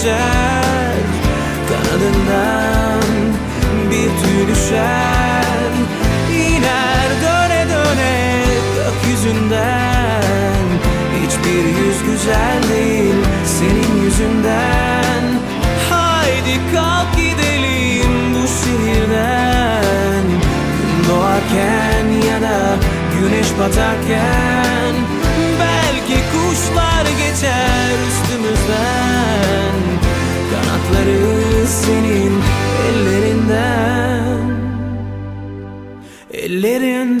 geçer Kanadından bir tüy düşer. İner döne döne gökyüzünden Hiçbir yüz güzel değil senin yüzünden. Haydi kalk gidelim bu şehirden. Gün doğarken ya da güneş batarken Ellerinden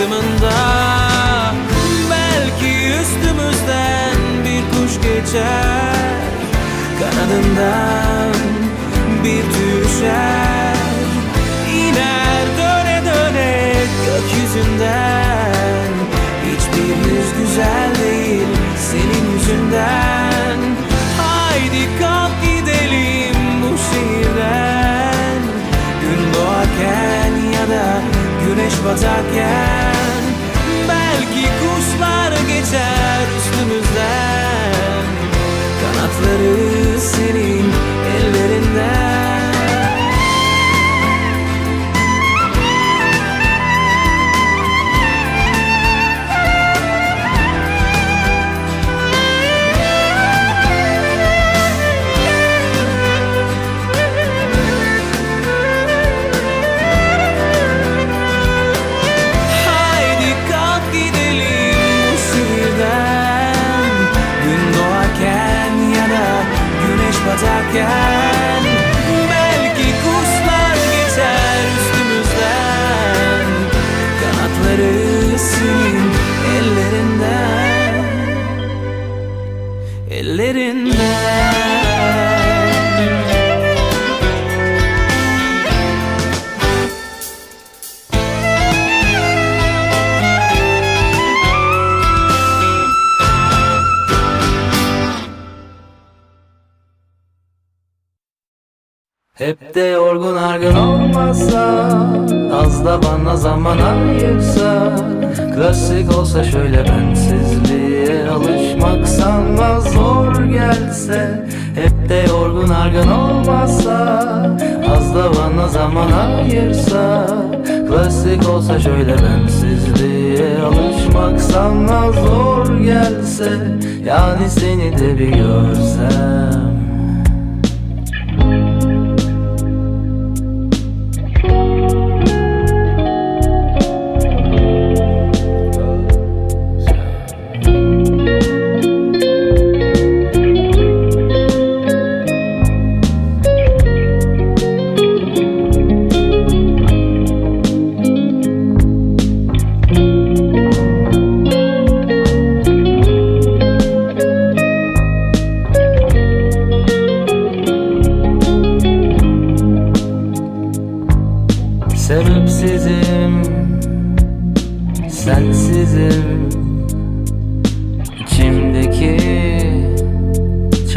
gün batımında Belki üstümüzden bir kuş geçer. Kanadından bir düşer. İner döne döne gökyüzünden. Hiçbir yüz güzel değil senin yüzünden. Haydi kalk gidelim bu şehirden. Gün doğarken ya da güneş batarken kuşlar geçer üstümüzden. Kanatları senin batarken Hep de yorgun argın olmasa Az da bana zaman ayırsa Klasik olsa şöyle bensizliğe Alışmak sanma zor gelse Hep de yorgun argın olmasa Az da bana zaman ayırsa Klasik olsa şöyle bensizliğe Alışmak sanma zor gelse Yani seni de bir görsem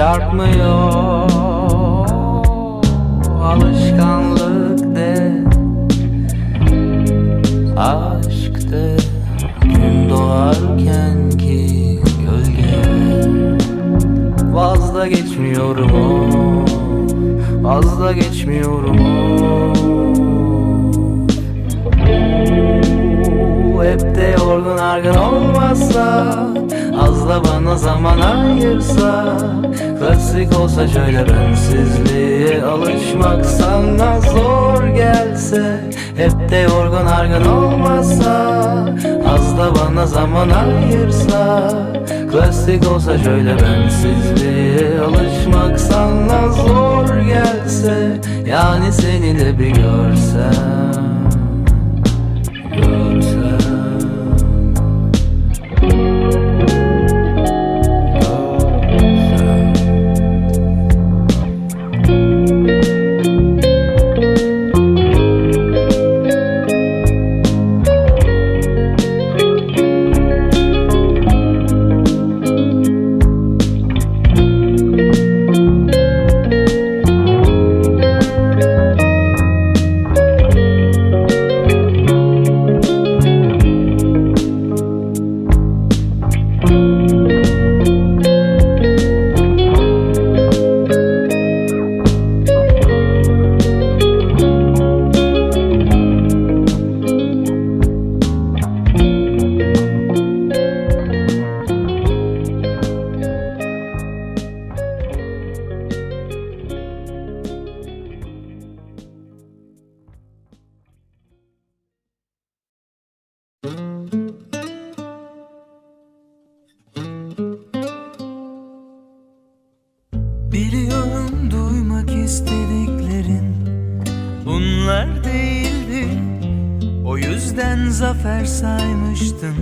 Çarpmıyor Alışkanlık de Aşk de. Gün doğarken ki gölge Vazda geçmiyorum o Vazda geçmiyorum o. Hep de yorgun argın olmazsa Az da bana zaman ayırsa Klasik olsa şöyle bensizliğe Alışmak sana zor gelse Hep de yorgun argın olmazsa Az da bana zaman ayırsa Klasik olsa şöyle bensizliğe Alışmak sana zor gelse Yani seni de bir Görsem O yüzden zafer saymıştın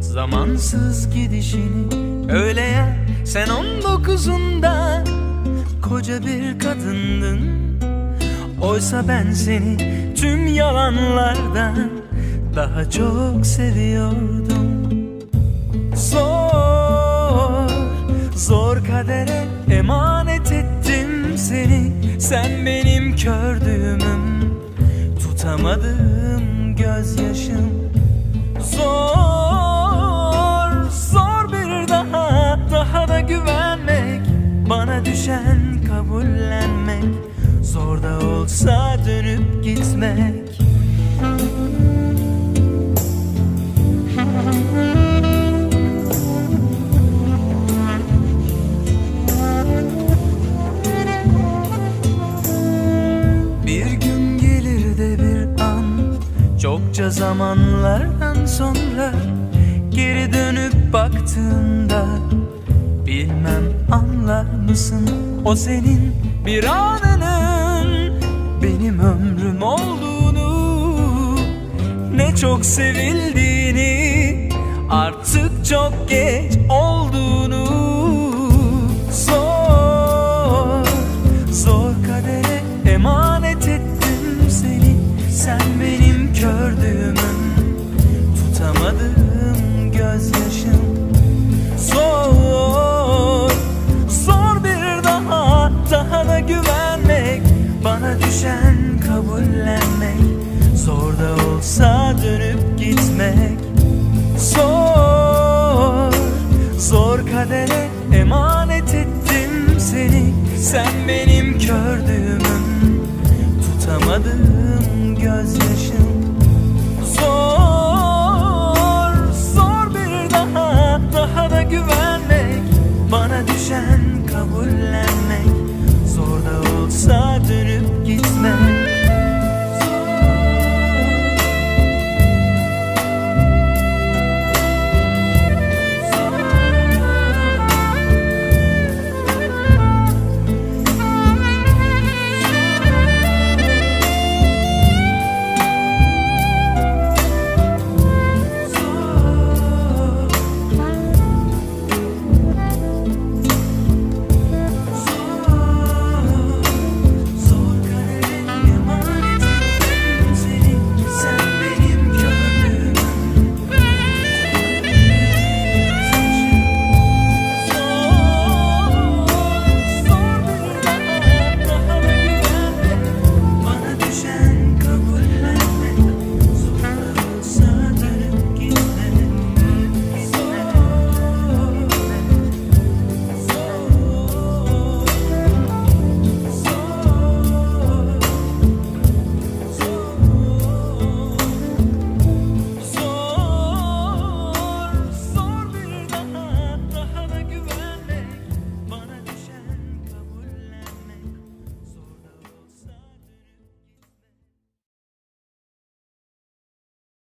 Zamansız gidişini. Öyle ya sen on dokuzunda Koca bir kadındın. Oysa ben seni tüm yalanlardan Daha çok seviyordum. Zor, zor kadere emanet ettim seni. Sen benim kördüğümüm, tutamadığım gözyaşım Zor, zor bir daha, daha da güvenmek Bana düşen kabullenmek. Zor da olsa dönüp gitmek Zamanlardan sonra Geri dönüp baktığında Bilmem anlar mısın O senin bir anının Benim ömrüm olduğunu Ne çok sevildiğini Artık çok geç olduğunu Sen benim kördüğümün Tutamadığım gözyaşım. Zor, zor bir daha Daha da güvenmek. Bana düşen kabullen